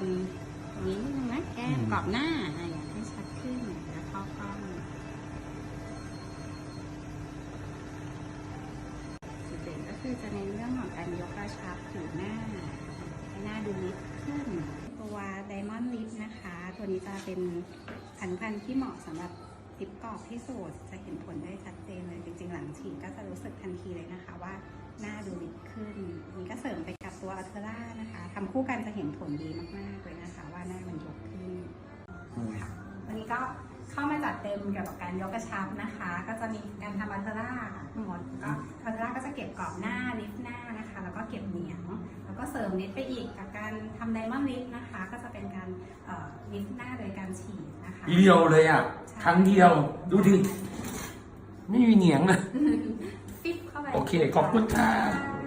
นตรงนี้นิดนึงนะแก้มกรอบหน้าอะไรอย่างให้ชัดขึ้นแล้วเข้ากล้องจุดเด่นก็คือจะในนเรื่องของการยกกระชับผิวหน้าให้หน้าดูลิปขึ้น ตัวไดมอนด์ลิปนะคะ ตัวนี้จะเป็นพันพันที่เหมาะสำหรับลิปกรอบที่สุดจะเห็นผลได้ชัดเจนเลยจริงๆ หลังฉีดก็จะรู้สึกทันทีเลยนะคะว่าหน้าดูลิปขึ้น ตัวอัลเทอร่านะคะทำคู่กันจะเห็นผลดีมากๆเลยนะคะว่าหน้ามันยกขึ้นวันนี้ก็เข้ามาจัดเต็มเกี่ยวกับการยกกระชับนะคะ ก็จะมีการทำอัลเทอร่าทั้งหมดก็อัลเทอร่าก็จะเก็บกรอบหน้าลิฟต์หน้านะคะ แล้วก็เก็บเหนียงแล้วก็เสริมลิฟต์ไปอีกกับการทำไดมอนด์ลิฟต์นะคะ ก็จะเป็นการเอ่อลิฟต์หน้าโดยการฉีดนะคะเดียวเลยอะครั้งเดียวดูดิไม่มีเหนียงเลยฟิปเข้าไปโอเคขอบคุณค่ะค่ะ